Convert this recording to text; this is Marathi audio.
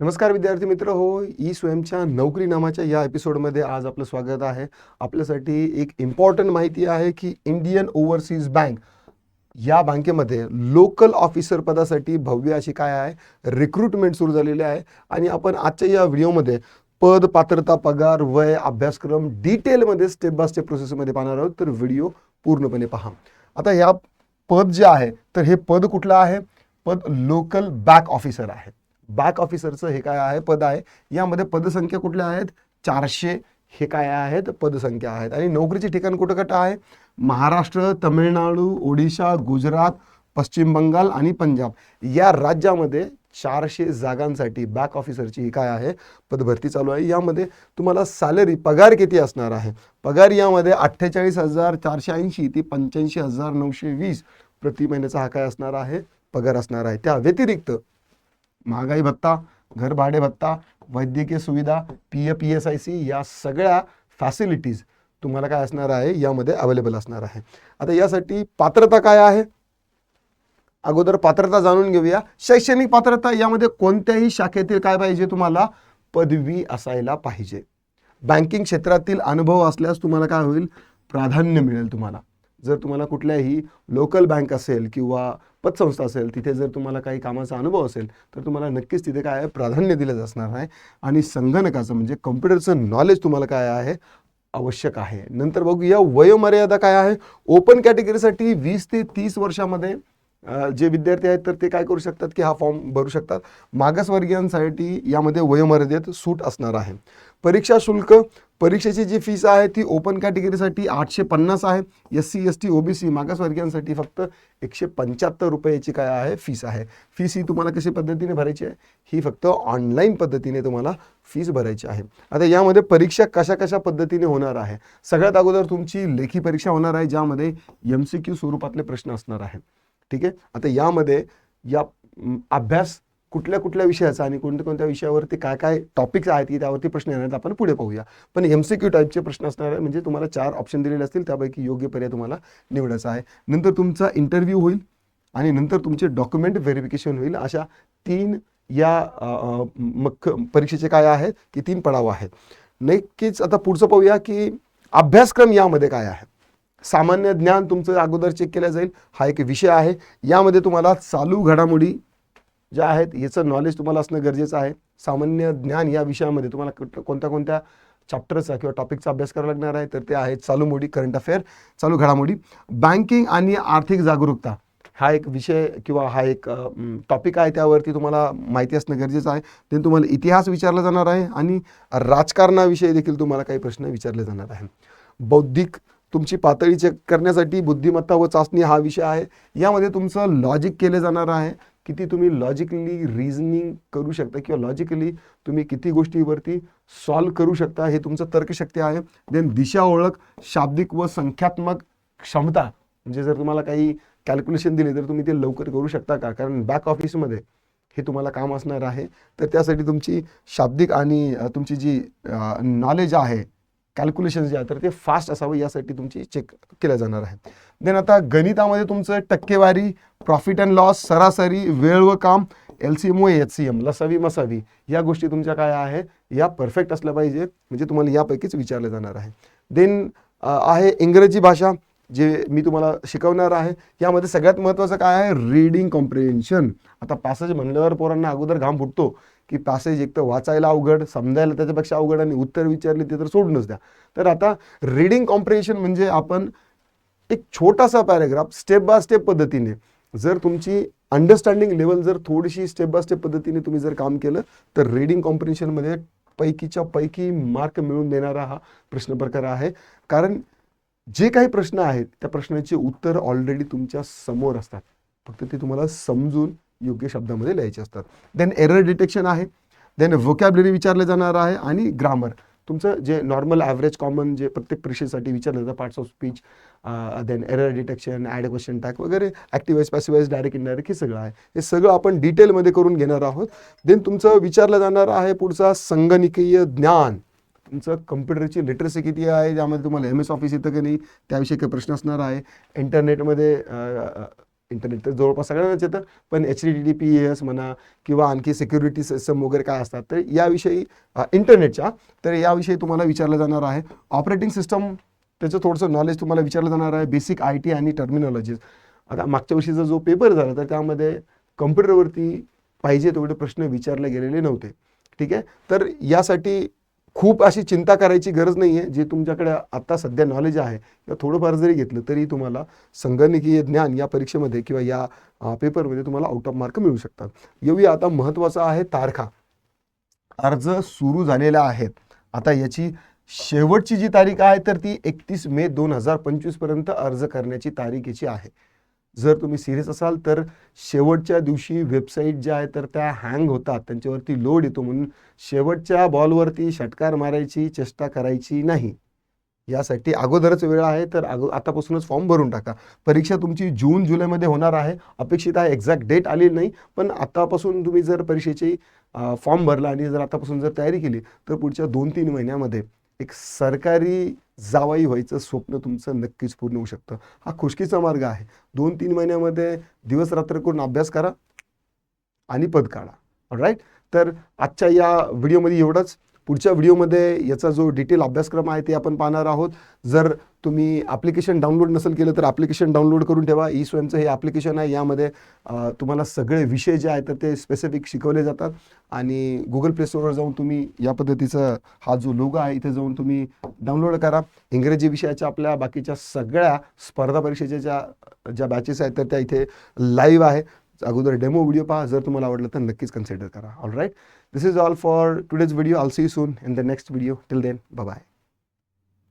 नमस्कार विद्यार्थी मित्र हो ई स्वयंच्या नोकरी नामाच्या या एपिसोडमध्ये आज आपलं स्वागत आहे. आपल्यासाठी एक इम्पॉर्टंट माहिती आहे की इंडियन ओव्हरसीज बँक या बँकेमध्ये लोकल ऑफिसर पदासाठी भव्य अशी काय आहे रिक्रुटमेंट सुरू झालेली आहे. आणि आपण आजच्या या व्हिडिओमध्ये पद पात्रता पगार वय अभ्यासक्रम डिटेलमध्ये स्टेप बाय स्टेप प्रोसेसमध्ये पाहणार आहोत. तर व्हिडिओ पूर्णपणे पहा. आता या पद जे आहे तर हे पद कुठलं आहे? पद लोकल बॅक ऑफिसर आहे. बॅक ऑफिसरचं हे काय आहे? पद आहे. यामध्ये पदसंख्या कुठल्या आहेत? चारशे हे काय आहेत? पदसंख्या आहेत. आणि नोकरीचे ठिकाण कुठं कुठं आहे? महाराष्ट्र तमिळनाडू ओडिशा गुजरात पश्चिम बंगाल आणि पंजाब. या राज्यामध्ये चारशे जागांसाठी बॅक ऑफिसरची ही काय आहे? पदभरती चालू आहे. यामध्ये तुम्हाला सॅलरी पगार किती असणार आहे? पगार यामध्ये अठ्ठेचाळीस हजार चारशे ऐंशी ते पंच्याऐंशी हजार नऊशे वीस प्रति महिन्याचा हा काय असणार आहे? पगार असणार आहे. त्या व्यतिरिक्त महागाई भत्ता घर भाडे भत्ता वैद्यकीय सुविधा P A P S I C या सगळ्या फॅसिलिटीज तुम्हाला काय असणार आहे? यामध्ये अवेलेबल असणार आहे. आता यासाठी पात्रता काय आहे? अगोदर पात्रता जाणून घेऊया. शैक्षणिक पात्रता यामध्ये कोणत्याही शाखेतील काय पाहिजे तुम्हाला? पदवी असायला पाहिजे. बँकिंग क्षेत्रातील अनुभव असल्यास तुम्हाला काय होईल? प्राधान्य मिळेल तुम्हाला. जर तुम्हाला कुठल्याही लोकल बँक असेल किंवा पतसंस्था असेल तिथे जर तुम्हाला काही कामाचा अनुभव असेल तर तुम्हाला नक्कीच तिथे काय आहे प्राधान्य दिलं असणार आहे. आणि संगणकाचं म्हणजे कम्प्युटरचं नॉलेज तुम्हाला काय आहे आवश्यक आहे. नंतर बघूया वयोमर्यादा काय आहे. ओपन कॅटेगरीसाठी वीस ते तीस वर्षामध्ये जे विद्यार्थी आहेत तर ते काय करू शकतात की हा फॉर्म भरू शकतात. मागासवर्गीयांसाठी यामध्ये वयोमर्यादेत सूट असणार आहे. परीक्षा शुल्क परीक्षेची जी फीस आहे ती ओपन कॅटेगरीसाठी आठशे पन्नास आहे. S C S T O B C मागासवर्गीयांसाठी फक्त एकशे पंच्याहत्तर रुपयाची काय आहे फीस आहे. फीस ही तुम्हाला कशी पद्धतीने भरायची आहे? ही फक्त ऑनलाईन पद्धतीने तुम्हाला फीस भरायची आहे. आता यामध्ये परीक्षा कशा कशा पद्धतीने होणार आहे? सगळ्यात अगोदर तुमची लेखी परीक्षा होणार आहे ज्यामध्ये एम सी क्यू स्वरूपातले प्रश्न असणार आहे. ठीक आहे? आता यामध्ये या अभ्यास कुठल्या कुठल्या विषयाचा आणि कोणत्या कोणत्या विषयावरती काय काय टॉपिक्स आहेत की त्यावरती प्रश्न येणार आपण पुढे पाहूया. पण एम सी क्यू टाईपचे प्रश्न असणार आहे म्हणजे तुम्हाला चार ऑप्शन दिलेले असतील त्यापैकी योग्य पर्याय तुम्हाला निवडायचा आहे. नंतर तुमचा इंटरव्ह्यू होईल आणि नंतर तुमचे डॉक्युमेंट व्हेरिफिकेशन होईल. अशा तीन या मख परीक्षेचे काय आहेत की तीन पडाव आहेत. नक्कीच आता पुढचं पाहूया की अभ्यासक्रम यामध्ये काय आहे. सामान्य ज्ञान तुमचं अगोदर चेक केलं जाईल. हा एक विषय आहे. यामध्ये तुम्हाला चालू घडामोडी ज्या आहेत याचं नॉलेज तुम्हाला असणं गरजेचं आहे. सामान्य ज्ञान या विषयामध्ये तुम्हाला कुठ- कोणत्या कोणत्या चॅप्टरचा किंवा टॉपिकचा अभ्यास करावा लागणार आहे तर ते आहेत चालू मोडी करंट अफेअर चालू घडामोडी. बँकिंग आणि आर्थिक जागरूकता हा एक विषय किंवा हा एक टॉपिक आहे. त्यावरती तुम्हाला माहिती असणं गरजेचं आहे. ते तुम्हाला इतिहास विचारला जाणार आहे आणि राजकारणाविषयी देखील तुम्हाला काही प्रश्न विचारले जाणार आहे बौद्धिक तुमची पातळी चेक करण्यासाठी बुद्धिमत्ता व चाचणी हा विषय आहे. यामध्ये तुमचं लॉजिक केले जाणार आहे किती तुम्ही लॉजिकली रिझनिंग करू शकता किंवा लॉजिकली तुम्ही किती गोष्टीवरती सॉल्व करू शकता हे तुमचं तर्कशक्ती आहे. देन दिशा ओळख शाब्दिक व संख्यात्मक क्षमता. म्हणजे जर तुम्हाला काही कॅल्क्युलेशन दिले तर तुम्ही ते लवकर करू शकता का? कारण बॅक ऑफिसमध्ये हे तुम्हाला काम असणार आहे. तर त्यासाठी तुमची शाब्दिक आणि तुमची जी नॉलेज आहे कॅल्क्युलेशन जे आहे तर ते फास्ट असावं यासाठी तुमची चेक केल्या जाणार आहे देन आता गणितामध्ये तुमचं टक्केवारी प्रॉफिट अँड लॉस सरासरी वेळ व काम L C M O H C M लसावी मसावी या गोष्टी तुमच्या काय आहे? या परफेक्ट असल्या पाहिजे म्हणजे तुम्हाला यापैकीच विचारलं जाणार आहे देन आहे इंग्रजी भाषा. जे मी तुम्हाला शिकवणार आहे यामध्ये सगळ्यात महत्त्वाचं काय आहे? रीडिंग कॉम्प्रिहेन्शन आता पॅसेज म्हणल्यावर पोरांना अगोदर घाम फुटतो की पॅसेज एक तर वाचायला अवघड समजायला त्याच्यापेक्षा अवघड आणि उत्तर विचारले ते तर सोडूनच द्या. तर आता रीडिंग कॉम्प्रिहेन्शन म्हणजे आपण एक छोटासा पॅरेग्राफ स्टेप बाय स्टेप पद्धतीने जर तुमची अंडरस्टँडिंग लेवल जर थोडीशी स्टेप बाय स्टेप पद्धतीने तुम्ही जर काम केलं तर रीडिंग कॉम्प्रिहेन्शनमध्ये पैकीच्या पैकी मार्क मिळवून देणारा हा प्रश्न प्रकार आहे. कारण जे काही प्रश्न आहेत त्या प्रश्नाचे उत्तर ऑलरेडी तुमच्यासमोर असतात. फक्त ते तुम्हाला समजून योग्य शब्दामध्ये लिहायचे असतात. देन एरर डिटेक्शन आहे. देन व्होकॅबलरी विचारले जाणार आहे आणि ग्रामर तुमचं जे नॉर्मल ॲव्हरेज कॉमन जे प्रत्येक परीक्षेसाठी विचारलं जातं parts of speech then error detection and question tag वगैरे ॲक्टिवाईज पॅसिवाईज डायरेक्ट इनडायरेक्ट हे सगळं आहे. हे सगळं आपण डिटेलमध्ये करून घेणार आहोत. देन तुमचं विचारलं जाणार आहे पुढचा संगणकीय ज्ञान. तुमचं कम्प्युटरची लिटरसी किती आहे? ज्यामध्ये तुम्हाला एम एस ऑफिस येतं की नाही? त्याविषयी काही प्रश्न असणार आहे. इंटरनेटमध्ये इंटरनेट तर जवळपास सगळ्यांनाच येतं पण H D D P S म्हणा किंवा आणखी सिक्युरिटी सिस्टम वगैरे काय असतात तर याविषयी इंटरनेटच्या तर याविषयी तुम्हाला विचारलं जाणार आहे. ऑपरेटिंग सिस्टम त्याचं थोडंसं नॉलेज तुम्हाला विचारलं जाणार आहे. बेसिक आय टी आणि टर्मिनॉलॉजीज आता मागच्या वर्षीचा जो पेपर झाला तर त्यामध्ये कम्प्युटरवरती पाहिजे तेवढे प्रश्न विचारले गेलेले नव्हते. ठीक आहे? तर यासाठी खूप अशी चिंता करायची गरज नाही आहे जे तुमच्याकडे आत्ता सध्या नॉलेज आहे किंवा थोडंफार जरी घेतलं तरी तुम्हाला संगणकीय ज्ञान या परीक्षेमध्ये किंवा या पेपरमध्ये तुम्हाला आउट ऑफ मार्क मिळू शकतात. येऊया आता महत्त्वाचं आहे तारखा. अर्ज सुरू झालेला आहेत. आता याची शेवटची जी तारीख आहे तर ती एकतीस मे दोन हजार पंचवीसपर्यंत अर्ज करण्याची तारीख याची आहे. जर तुम्ही सिरियस असाल तर शेवटच्या दिवशी वेबसाईट ज्या आहेत तर त्या हँग होतात. त्यांच्यावरती लोड येतो म्हणून शेवटच्या बॉलवरती षटकार मारायची चेष्टा करायची नाही. यासाठी अगोदरच वेळ आहे तर अगो आतापासूनच फॉर्म भरून टाका. परीक्षा तुमची जून जुलैमध्ये होणार आहे. अपेक्षित आहे एक्झॅक्ट डेट आलेली नाही पण आतापासून तुम्ही जर परीक्षेची फॉर्म भरला आणि जर आतापासून जर तयारी केली तर पुढच्या दोन तीन महिन्यामध्ये एक सरकारी जावाई व्हायचं स्वप्न तुमचं नक्कीच पूर्ण होऊ शकतं. हा खुशकीचा मार्ग आहे. दोन तीन महिन्यामध्ये दिवस रात्र करून अभ्यास करा आणि पद काढा. राईट तर आजच्या या व्हिडिओमध्ये एवढंच. पुढच्या व्हिडिओमध्ये याचा जो डिटेल अभ्यासक्रम आहे ते आपण पाहणार आहोत. जर तुम्ही ॲप्लिकेशन डाउनलोड नसेल केलं तर ॲप्लिकेशन डाउनलोड करून ठेवा. ई स्वयंचं हे ॲप्लिकेशन आहे. यामध्ये तुम्हाला सगळे विषय जे आहेत तर ते स्पेसिफिक शिकवले जातात. आणि गुगल प्ले स्टोरवर जाऊन तुम्ही या पद्धतीचा हा जो लोगो आहे इथे जाऊन तुम्ही डाउनलोड करा. इंग्रजी विषयाच्या आपल्या बाकीच्या सगळ्या स्पर्धा परीक्षेच्या ज्या ज्या बॅचेस आहेत तर त्या इथे लाईव्ह आहे. अगोदर डेमो व्हिडिओ पहा. जर तुम्हाला आवडलं तर नक्कीच कन्सिडर करा. All right this is all for today's video I'll see soon in the next video till then bye